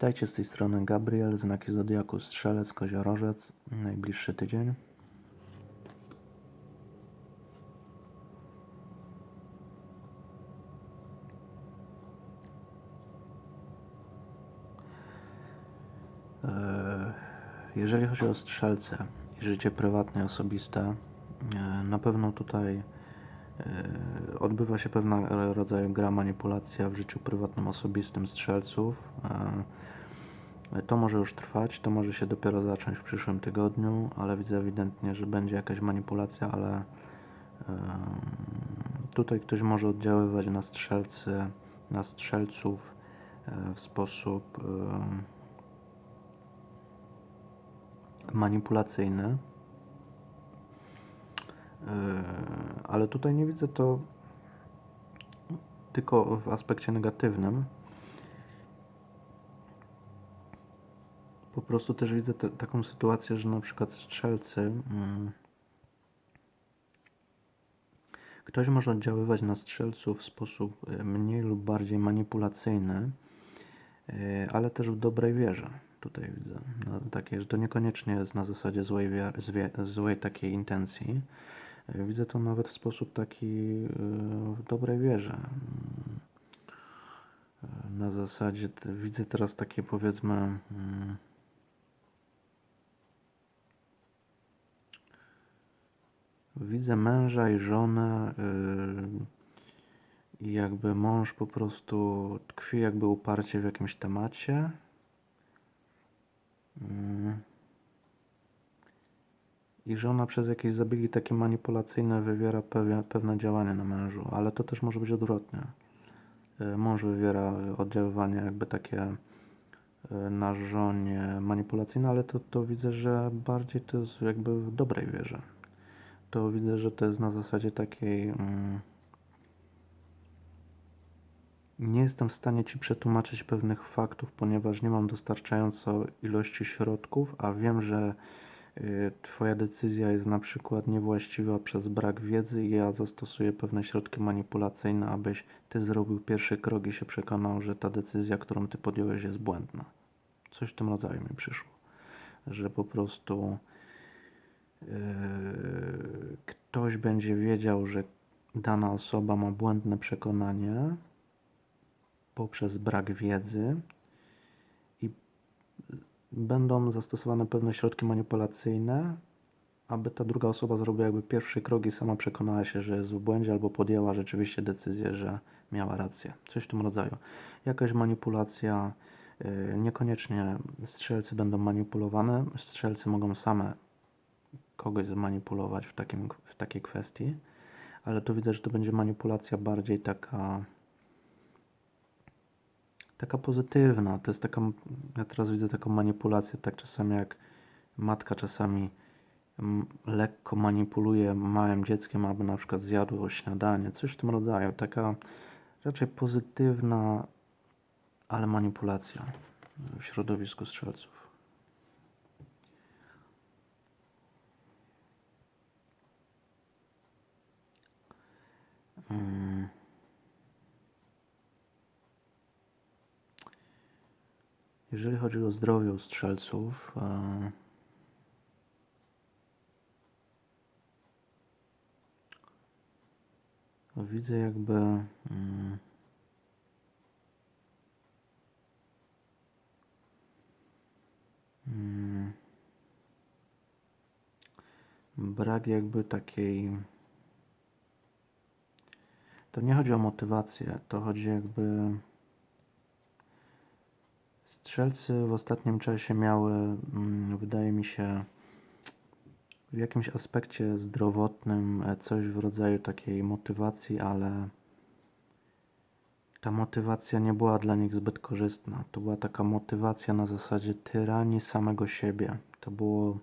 Witajcie z tej strony Gabriel, znaki Zodiaku Strzelec, Koziorożec, najbliższy tydzień. Eee, Jeżeli chodzi o strzelce i życie prywatne osobiste, eee, na pewno tutaj odbywa się pewnego rodzaju gra manipulacja w życiu prywatnym, osobistym strzelców. Eee, To może już trwać, to może się dopiero zacząć w przyszłym tygodniu, ale widzę ewidentnie, że będzie jakaś manipulacja, ale em, tutaj ktoś może oddziaływać na strzelcy, na strzelców e, w sposób manipulacyjny. Yy, Ale tutaj nie widzę to tylko w aspekcie negatywnym. Po prostu też widzę te, taką sytuację, że na przykład strzelcy. mm, Ktoś może oddziaływać na strzelców w sposób e, mniej lub bardziej manipulacyjny, e, ale też w dobrej wierze. Tutaj widzę no, takie, że to niekoniecznie jest na zasadzie złej, złej takiej intencji. E, Widzę to nawet w sposób taki e, w dobrej wierze. Mm, e, Na zasadzie widzę teraz takie powiedzmy. mm, Widzę męża i żonę yy, i jakby mąż po prostu tkwi jakby uparcie w jakimś temacie. I żona przez jakieś zabiegi takie manipulacyjne wywiera pewne, pewne działania na mężu, ale to też może być odwrotnie. Yy, Mąż wywiera oddziaływanie jakby takie yy, na żonie manipulacyjne, ale to, to widzę, że bardziej to jest jakby w dobrej wierze to widzę, że to jest na zasadzie takiej. Mm, nie jestem w stanie Ci przetłumaczyć pewnych faktów, ponieważ nie mam dostarczająco ilości środków, a wiem, że Twoja decyzja jest na przykład niewłaściwa przez brak wiedzy i ja zastosuję pewne środki manipulacyjne, abyś Ty zrobił pierwszy krok i się przekonał, że ta decyzja, którą Ty podjąłeś, jest błędna. Coś w tym rodzaju mi przyszło, że po prostu. Yy, ktoś będzie wiedział, że dana osoba ma błędne przekonanie poprzez brak wiedzy będą zastosowane pewne środki manipulacyjne, aby ta druga osoba zrobiła jakby pierwszy krok i sama przekonała się, że jest w błędzie albo podjęła rzeczywiście decyzję, że miała rację. Coś w tym rodzaju. Jakaś manipulacja, yy, niekoniecznie strzelcy będą manipulowane, strzelcy mogą same kogoś zmanipulować w, takim, w takiej kwestii, ale tu widzę, że to będzie manipulacja bardziej taka taka pozytywna. To jest taka, ja teraz widzę taką manipulację, tak czasami jak matka czasami mm, lekko manipuluje małym dzieckiem, aby na przykład zjadło śniadanie, coś w tym rodzaju. Taka raczej pozytywna, ale manipulacja w środowisku strzelców. Mm. Jeżeli chodzi o zdrowie u strzelców, e, widzę jakby mm, mm, brak jakby takiej to nie chodzi o motywację, to chodzi jakby. Strzelcy w ostatnim czasie miały, mm, wydaje mi się, w jakimś aspekcie zdrowotnym e, coś w rodzaju takiej motywacji, ale ta motywacja nie była dla nich zbyt korzystna. To była taka motywacja na zasadzie tyranii samego siebie. To było.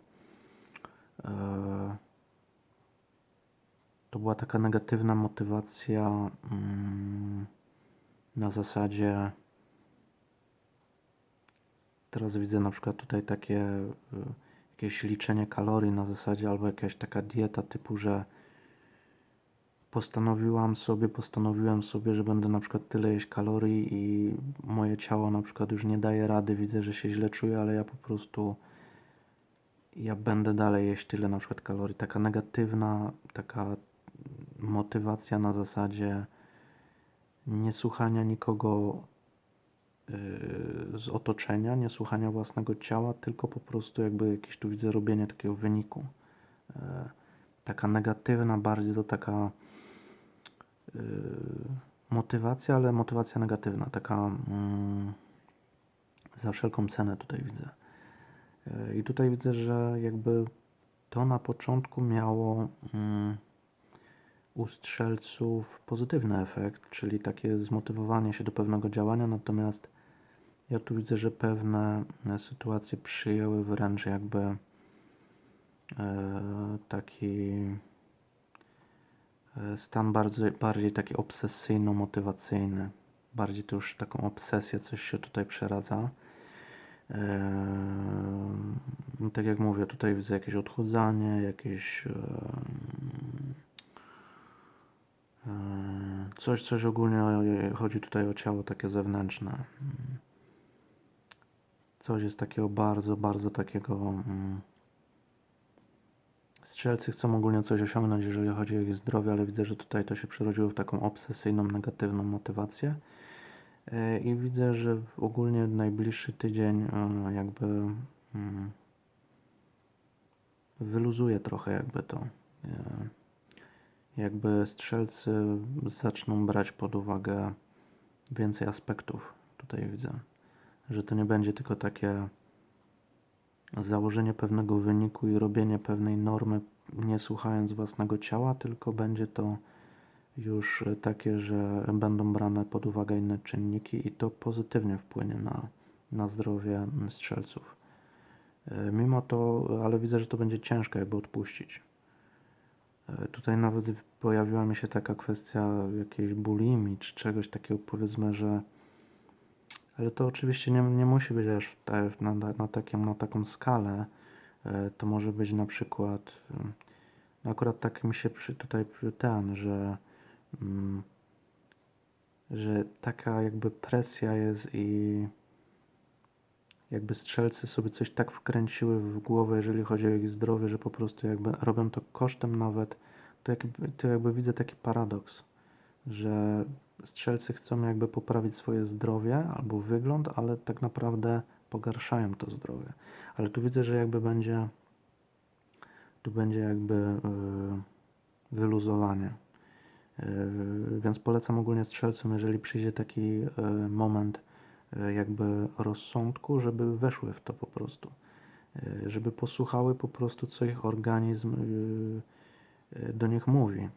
E, to była taka negatywna motywacja mm, na zasadzie. Teraz widzę na przykład tutaj takie y, jakieś liczenie kalorii na zasadzie, albo jakaś taka dieta typu, że postanowiłam sobie, postanowiłem sobie, że będę na przykład tyle jeść kalorii i moje ciało na przykład już nie daje rady, widzę, że się źle czuję, ale ja po prostu ja będę dalej jeść tyle na przykład kalorii. Taka negatywna, taka motywacja na zasadzie niesłuchania nikogo z otoczenia, niesłuchania własnego ciała, tylko po prostu jakby jakieś tu widzę robienie takiego wyniku. Yy, taka negatywna, bardziej to taka yy, motywacja, ale motywacja negatywna, taka mm, za wszelką cenę tutaj widzę. Yy, I tutaj widzę, że jakby to na początku miało mm, u strzelców pozytywny efekt, czyli takie zmotywowanie się do pewnego działania, natomiast ja tu widzę, że pewne e, sytuacje przyjęły wręcz jakby e, taki e, stan bardziej, bardziej taki obsesyjno-motywacyjny. Bardziej to już taką obsesję coś się tutaj przeradza. Eee, tak jak mówię, tutaj widzę jakieś odchudzanie, jakieś coś, coś ogólnie chodzi tutaj o ciało takie zewnętrzne. Coś jest takiego bardzo, bardzo takiego. Mm, strzelcy chcą ogólnie coś osiągnąć, jeżeli chodzi o ich zdrowie, ale widzę, że tutaj to się przerodziło w taką obsesyjną, negatywną motywację. E, I widzę, że ogólnie najbliższy tydzień e, jakby mm, wyluzuje trochę jakby to. E, jakby strzelcy zaczną brać pod uwagę więcej aspektów. Tutaj widzę, że to nie będzie tylko takie założenie pewnego wyniku i robienie pewnej normy, nie słuchając własnego ciała, tylko będzie to już takie, że będą brane pod uwagę inne czynniki i to pozytywnie wpłynie na, na zdrowie strzelców. E, mimo to, ale widzę, że to będzie ciężko jakby odpuścić. E, tutaj nawet pojawiła mi się taka kwestia jakiejś bulimii czy czegoś takiego powiedzmy, że ale to oczywiście nie, nie musi być aż na, na, takim, na taką skalę. E, to może być na przykład akurat tak mi się przy, tutaj ten, że Mm, że taka jakby presja jest i jakby strzelcy sobie coś tak wkręciły w głowę, jeżeli chodzi o ich zdrowie, że po prostu jakby robią to kosztem nawet, to jakby, to jakby widzę taki paradoks, że strzelcy chcą jakby poprawić swoje zdrowie albo wygląd, ale tak naprawdę pogarszają to zdrowie. Ale tu widzę, że jakby będzie tu będzie jakby yy, wyluzowanie. Yy, więc polecam ogólnie strzelcom, jeżeli przyjdzie taki yy, moment yy, jakby rozsądku, żeby weszły w to po prostu. Żeby posłuchały po prostu, co ich organizm do nich mówi.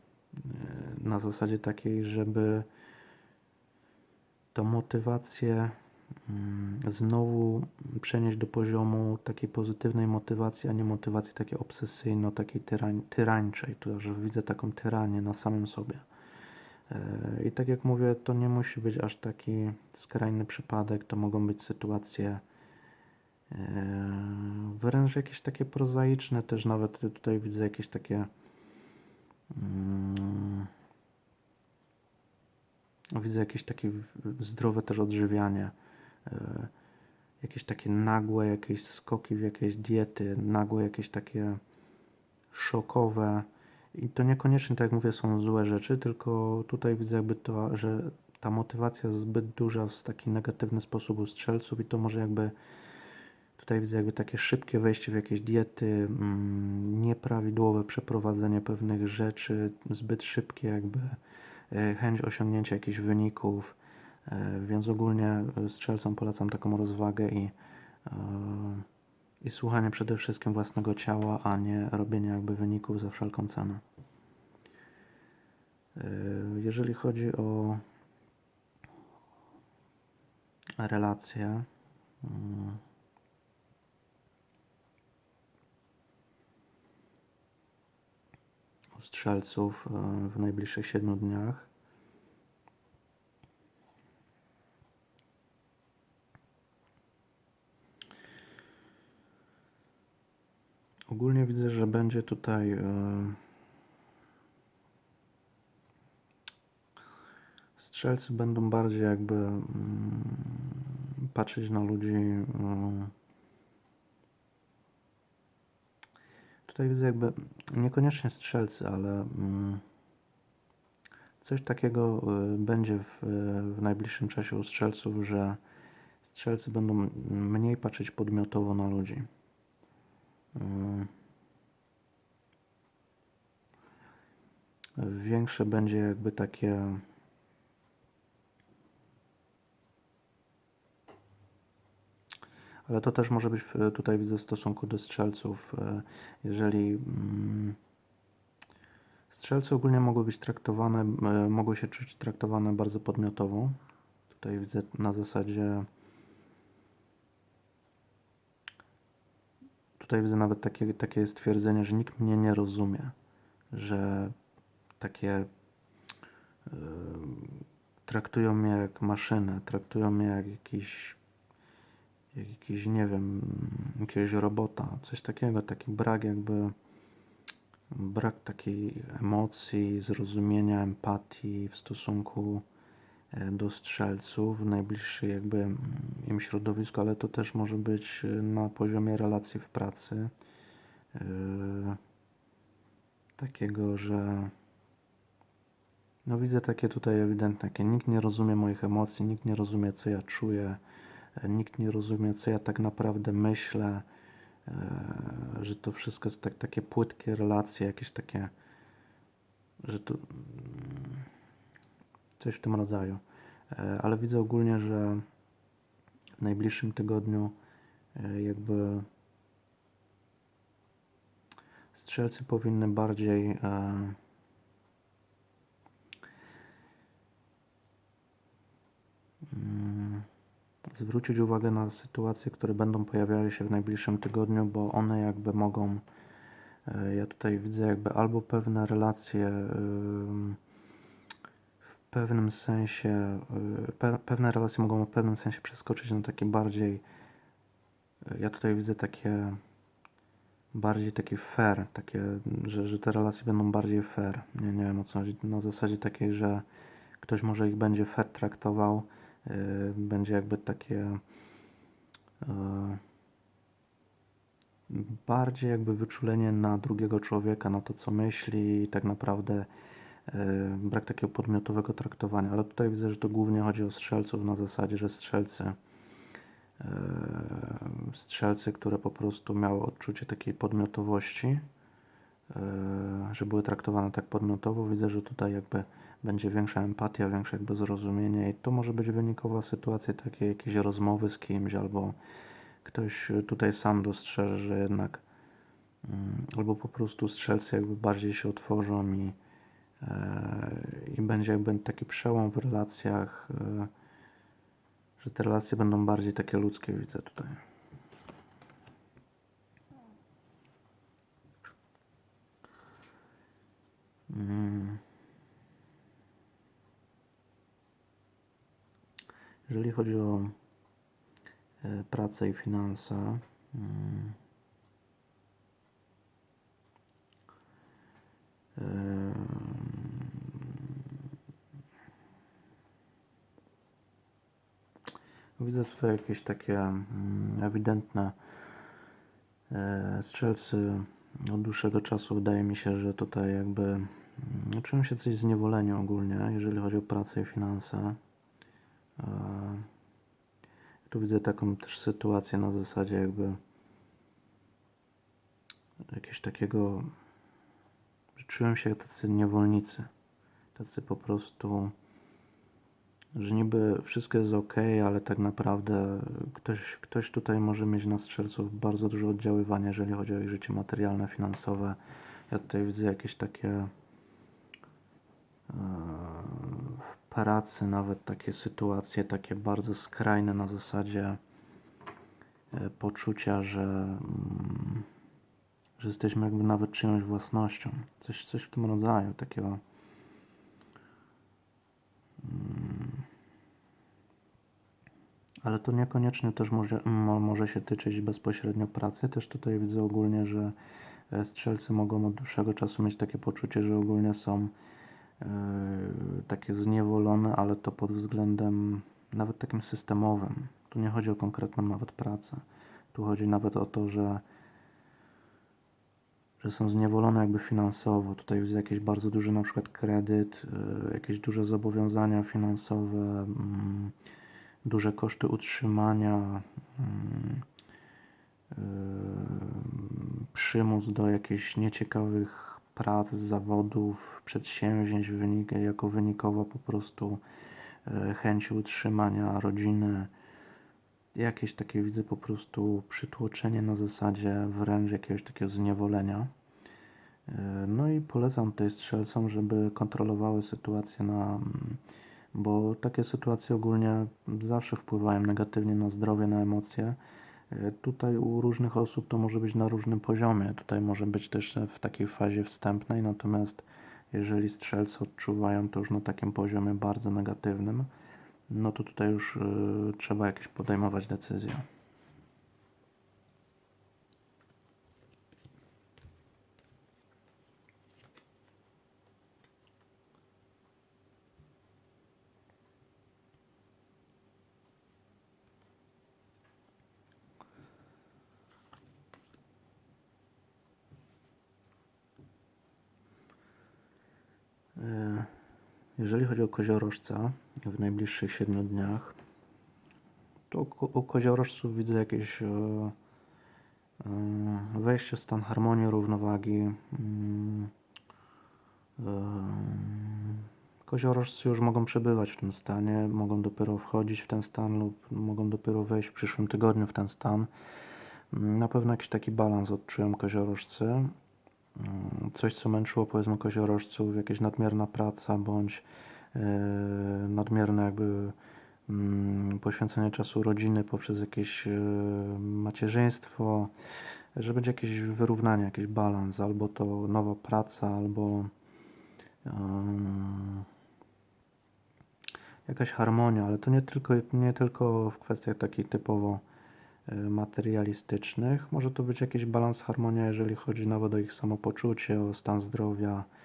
Na zasadzie takiej, żeby tą motywację mm, znowu przenieść do poziomu takiej pozytywnej motywacji, a nie motywacji takiej obsesyjno, takiej tyrań, tyrańczej, to że widzę taką tyranię na samym sobie. E, I tak jak mówię, to nie musi być aż taki skrajny przypadek, to mogą być sytuacje e, wręcz jakieś takie prozaiczne, też nawet tutaj widzę jakieś takie widzę jakieś takie zdrowe też odżywianie, e, jakieś takie nagłe jakieś skoki w jakieś diety, nagłe jakieś takie szokowe. I to niekoniecznie, tak jak mówię, są złe rzeczy, tylko tutaj widzę jakby to, że ta motywacja jest zbyt duża w taki negatywny sposób u strzelców i to może jakby tutaj widzę jakby takie szybkie wejście w jakieś diety, mm, nieprawidłowe przeprowadzenie pewnych rzeczy, zbyt szybkie jakby e, chęć osiągnięcia jakichś wyników, e, więc ogólnie strzelcom polecam taką rozwagę i e, i słuchanie przede wszystkim własnego ciała, a nie robienie jakby wyników za wszelką cenę. E, jeżeli chodzi o relacje, mm, u strzelców e, w najbliższych 7 dniach, Ogólnie widzę, że będzie tutaj e, strzelcy będą bardziej jakby mm, patrzeć na ludzi. Tutaj widzę jakby niekoniecznie strzelcy, ale mm, coś takiego y, będzie w, w najbliższym czasie u strzelców, że strzelcy będą mniej patrzeć podmiotowo na ludzi. Mm. Większe będzie jakby takie Ale to też może być w- tutaj widzę w stosunku do strzelców. e, Jeżeli mm, strzelcy ogólnie mogą być traktowane, e, mogą się czuć traktowane bardzo podmiotowo. Tutaj widzę na zasadzie. Tutaj widzę nawet takie, takie stwierdzenie, że nikt mnie nie rozumie, że takie e, traktują mnie jak maszynę, traktują mnie jak jakiś jak jakiś, nie wiem, jakiegoś robota, coś takiego, taki brak jakby, brak takiej emocji, zrozumienia, empatii w stosunku e, do strzelców w najbliższej jakby mm, im środowisku, ale to też może być e, na poziomie relacji w pracy. e, Takiego, że no widzę takie tutaj ewidentne, takie nikt nie rozumie moich emocji, nikt nie rozumie co ja czuję, nikt nie rozumie co ja tak naprawdę myślę, e, że to wszystko jest tak, takie płytkie relacje, jakieś takie, że to mm, coś w tym rodzaju. E, Ale widzę ogólnie, że w najbliższym tygodniu e, jakby strzelcy powinny bardziej e, mm, zwrócić uwagę na sytuacje, które będą pojawiały się w najbliższym tygodniu, bo one jakby mogą, e, ja tutaj widzę jakby albo pewne relacje w pewnym sensie, y, pe, pewne relacje mogą w pewnym sensie przeskoczyć na takie bardziej, y, ja tutaj widzę takie bardziej takie fair, takie, że, że te relacje będą bardziej fair. Nie, nie wiem o co chodzi. Na zasadzie takiej, że ktoś może ich będzie fair traktował, będzie jakby takie yy, bardziej jakby wyczulenie na drugiego człowieka, na to co myśli i tak naprawdę yy, brak takiego podmiotowego traktowania. Ale tutaj widzę, że to głównie chodzi o strzelców na zasadzie, że strzelcy yy, strzelcy, które po prostu miały odczucie takiej podmiotowości, że były traktowane tak podmiotowo. Widzę, że tutaj jakby będzie większa empatia, większe jakby zrozumienie i to może być wynikowa sytuacji takiej jakiejś rozmowy z kimś albo ktoś tutaj sam dostrzeże, że jednak mm, albo po prostu strzelcy jakby bardziej się otworzą i, yy, i będzie jakby taki przełom w relacjach, yy, że te relacje będą bardziej takie ludzkie, widzę tutaj. Jeżeli chodzi o e, pracę i finanse, mm, widzę tutaj jakieś takie mm, ewidentne e, strzelcy od dłuższego czasu wydaje mi się, że tutaj jakby mm, czują się coś zniewoleni ogólnie, jeżeli chodzi o pracę i finanse. Tu widzę taką też sytuację na zasadzie jakby jakiegoś takiego, że czują się tacy niewolnicy, tacy po prostu, że niby wszystko jest ok, ale tak naprawdę ktoś, ktoś tutaj może mieć na strzelców bardzo duże oddziaływanie, jeżeli chodzi o ich życie materialne, finansowe. Ja tutaj widzę jakieś takie e, pracy nawet takie sytuacje, takie bardzo skrajne na zasadzie e, poczucia, że, mm, że jesteśmy jakby nawet czyjąś własnością. Coś, coś w tym rodzaju, takiego. mm. Ale to niekoniecznie też może, mo, może się tyczyć bezpośrednio pracy. Też tutaj widzę ogólnie, że e, strzelcy mogą od dłuższego czasu mieć takie poczucie, że ogólnie są takie zniewolone, ale to pod względem nawet takim systemowym. Tu nie chodzi o konkretną nawet pracę. Tu chodzi nawet o to, że że są zniewolone jakby finansowo. Tutaj widzę jakiś bardzo duży na przykład kredyt, y, jakieś duże zobowiązania finansowe, mm, duże koszty utrzymania, mm, y, przymus do jakichś nieciekawych prac, zawodów, przedsięwzięć, wynik, jako wynikowo po prostu y, chęci utrzymania rodziny. Jakieś takie widzę po prostu przytłoczenie na zasadzie wręcz jakiegoś takiego zniewolenia. E, No i polecam tutaj strzelcom, żeby kontrolowały sytuację na, mm, bo takie sytuacje ogólnie zawsze wpływają negatywnie na zdrowie, na emocje. E, Tutaj u różnych osób to może być na różnym poziomie. Tutaj może być też w takiej fazie wstępnej, natomiast jeżeli strzelcy odczuwają to już na takim poziomie bardzo negatywnym, no to tutaj już y, trzeba jakieś podejmować decyzje. Koziorożca w najbliższych 7 dniach, to u koziorożców widzę jakieś e, e, wejście w stan harmonii, równowagi. Mm, e, Koziorożcy już mogą przebywać w tym stanie, mogą dopiero wchodzić w ten stan lub mogą dopiero wejść w przyszłym tygodniu w ten stan. Mm, Na pewno jakiś taki balans odczują koziorożcy. Mm, Coś, co męczyło powiedzmy koziorożców, jakaś nadmierna praca bądź nadmierne jakby mm, poświęcenie czasu rodziny poprzez jakieś e, macierzyństwo, że będzie jakieś wyrównanie, jakiś balans, albo to nowa praca, albo jakaś harmonia, ale to nie tylko, nie tylko w kwestiach takich typowo e, materialistycznych. Może to być jakiś balans, harmonia, jeżeli chodzi nawet o ich samopoczucie, o stan zdrowia, e,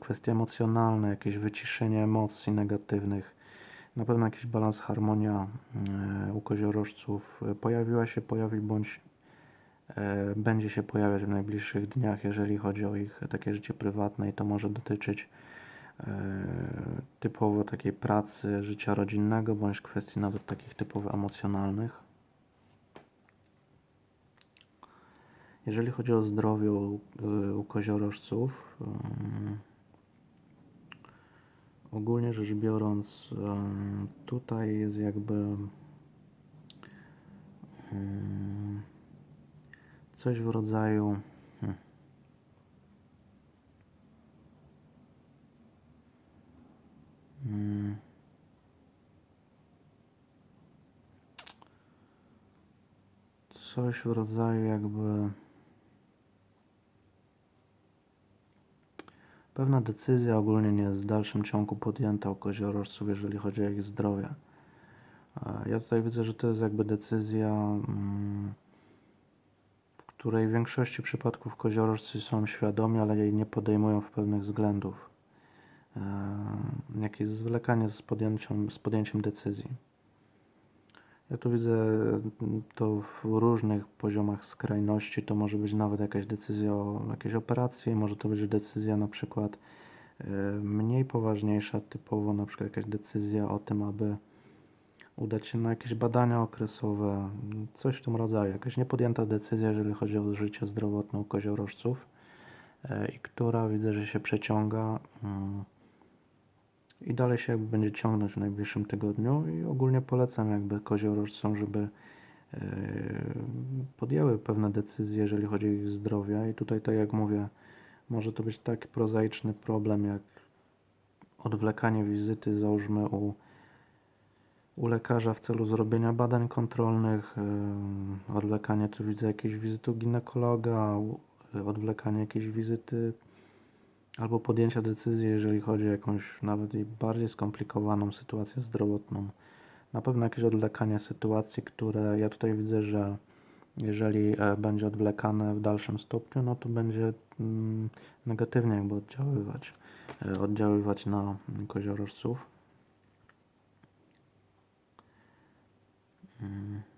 kwestie emocjonalne, jakieś wyciszenie emocji negatywnych. Na pewno jakiś balans, harmonia e, u koziorożców e, pojawiła się, pojawi bądź będzie się pojawiać w najbliższych dniach, jeżeli chodzi o ich takie życie prywatne i to może dotyczyć typowo takiej pracy, życia rodzinnego, bądź kwestii nawet takich typowo emocjonalnych. Jeżeli chodzi o zdrowie u, y, u koziorożców, ym, ogólnie rzecz biorąc, ym, tutaj jest jakby ym, coś w rodzaju hmm, mm, coś w rodzaju jakby pewna decyzja ogólnie nie jest w dalszym ciągu podjęta u koziorożców, jeżeli chodzi o ich zdrowie. E, Ja tutaj widzę, że to jest jakby decyzja, mm, w której w większości przypadków koziorożcy są świadomi, ale jej nie podejmują w pewnych względów. E, Jakieś zwlekanie z z podjęciem decyzji. Ja tu widzę mm, to w różnych poziomach skrajności. To może być nawet jakaś decyzja o jakiejś operacji, może to być decyzja na przykład e, mniej poważniejsza, typowo na przykład jakaś decyzja o tym, aby udać się na jakieś badania okresowe, coś w tym rodzaju. Jakaś niepodjęta decyzja, jeżeli chodzi o życie zdrowotne u koziorożców e, i która widzę, że się przeciąga mm, i dalej się jakby będzie ciągnąć w najbliższym tygodniu. I ogólnie polecam jakby koziorożcom, żeby e, podjęły pewne decyzje, jeżeli chodzi o ich zdrowie. I tutaj tak jak mówię, może to być taki prozaiczny problem jak odwlekanie wizyty załóżmy u, u lekarza w celu zrobienia badań kontrolnych, e, odwlekanie tu widzę jakiejś wizyty u ginekologa, odwlekanie jakiejś wizyty albo podjęcia decyzji, jeżeli chodzi o jakąś nawet i bardziej skomplikowaną sytuację zdrowotną. Na pewno jakieś odwlekanie sytuacji, które ja tutaj widzę, że jeżeli e, będzie odwlekane w dalszym stopniu, no to będzie mm, negatywnie jakby oddziaływać, e, oddziaływać na koziorożców. Mm.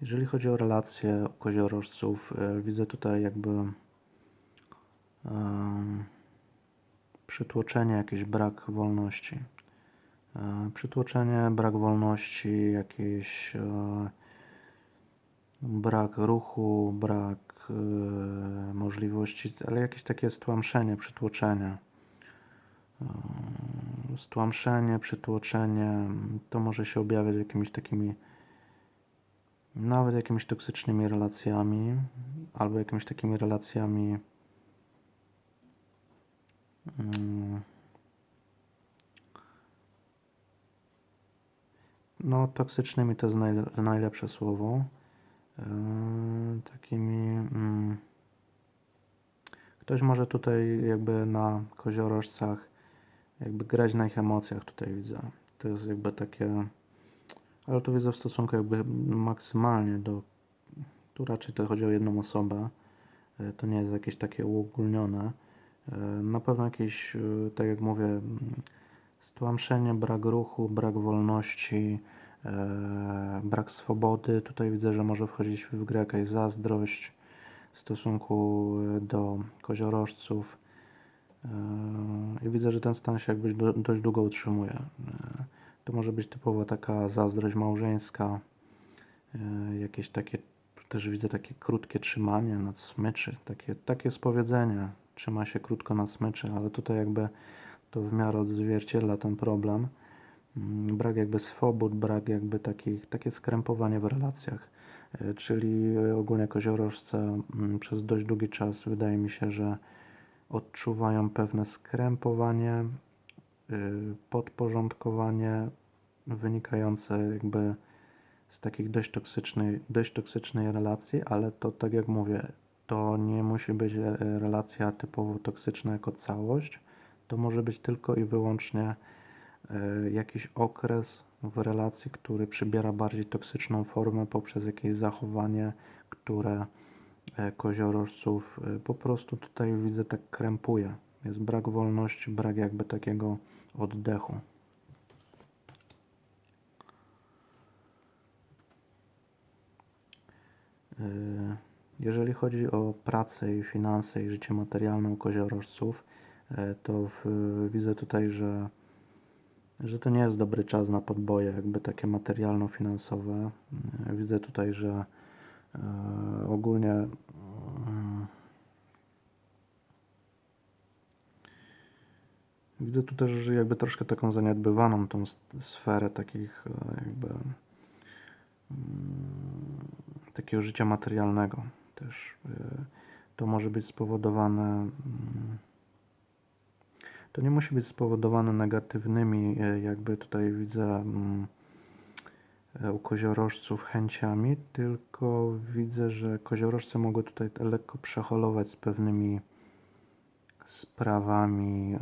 Jeżeli chodzi o relacje koziorożców, e, widzę tutaj jakby przytłoczenie, jakiś brak wolności. E, Przytłoczenie, brak wolności, jakiś e, brak ruchu, brak możliwości, ale jakieś takie stłamszenie, przytłoczenie. Stłamszenie, przytłoczenie, to może się objawiać jakimiś takimi nawet jakimiś toksycznymi relacjami, albo jakimiś takimi relacjami mm, no toksycznymi to jest najle najlepsze słowo. Yy, takimi mm, ktoś może tutaj jakby na koziorożcach jakby grać na ich emocjach tutaj widzę. To jest jakby takie ale tu widzę w stosunku jakby maksymalnie do, tu raczej to chodzi o jedną osobę, e, to nie jest jakieś takie uogólnione. E, Na pewno jakieś, e, tak jak mówię, stłamszenie, brak ruchu, brak wolności, brak swobody. Tutaj widzę, że może wchodzić w grę jakaś zazdrość w stosunku do koziorożców. I widzę, że ten stan się jakbyś do, dość długo utrzymuje. To może być typowo taka zazdrość małżeńska, e, jakieś takie, też widzę takie krótkie trzymanie nad smyczy, takie, takie jest powiedzenie, trzyma się krótko nad smyczy, ale tutaj jakby to w miarę odzwierciedla ten problem. Mm, Brak jakby swobód, brak jakby takich, takie skrępowanie w relacjach. E, Czyli e, ogólnie koziorożce mm, przez dość długi czas wydaje mi się, że odczuwają pewne skrępowanie, podporządkowanie wynikające jakby z takich dość toksycznej, dość toksycznej relacji, ale to tak jak mówię, to nie musi być e, relacja typowo toksyczna jako całość. To może być tylko i wyłącznie e, jakiś okres w relacji, który przybiera bardziej toksyczną formę poprzez jakieś zachowanie, które e, koziorożców po prostu tutaj widzę tak krępuje. Jest brak wolności, brak jakby takiego oddechu. E, Jeżeli chodzi o pracę i finanse i życie materialne u koziorożców, e, to widzę tutaj, że, że to nie jest dobry czas na podboje, jakby takie materialno-finansowe. E, Widzę tutaj, że ogólnie widzę tu też że jakby troszkę taką zaniedbywaną tą sferę takich e, jakby mm, takiego życia materialnego też. e, To może być spowodowane mm, to nie musi być spowodowane negatywnymi, e, jakby tutaj widzę mm, u koziorożców chęciami, tylko widzę, że koziorożce mogą tutaj lekko przeholować z pewnymi sprawami. e,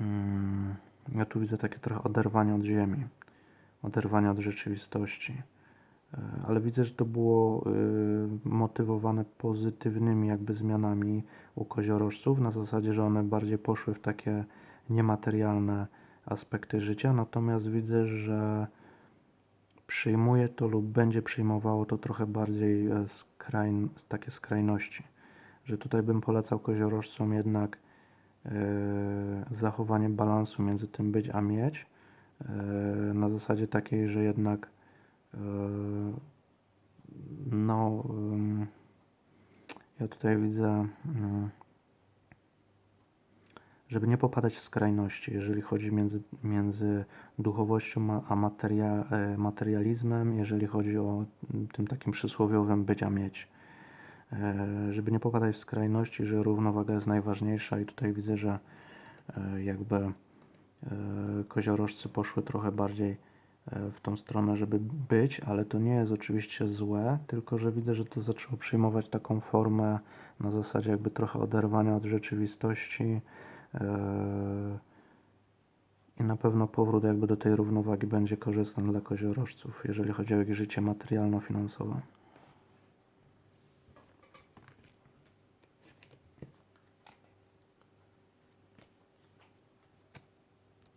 mm, Ja tu widzę takie trochę oderwanie od ziemi, oderwanie od rzeczywistości. E, Ale widzę, że to było y, motywowane pozytywnymi jakby zmianami u koziorożców, na zasadzie, że one bardziej poszły w takie niematerialne aspekty życia, natomiast widzę, że przyjmuje to lub będzie przyjmowało to trochę bardziej e, skrajn, takie skrajności. Że tutaj bym polecał koziorożcom jednak e, zachowanie balansu między tym być a mieć, e, na zasadzie takiej, że jednak e, no, ja tutaj widzę, mm, żeby nie popadać w skrajności, jeżeli chodzi między, między duchowością a- materia, materializmem, jeżeli chodzi o tym takim przysłowiowym być a mieć. E, Żeby nie popadać w skrajności, że równowaga jest najważniejsza i tutaj widzę, że e, jakby e, koziorożcy poszły trochę bardziej w tą stronę, żeby być, ale to nie jest oczywiście złe, tylko że widzę, że to zaczęło przyjmować taką formę na zasadzie jakby trochę oderwania od rzeczywistości, I na pewno powrót jakby do tej równowagi będzie korzystny dla koziorożców, jeżeli chodzi o ich życie materialno-finansowe.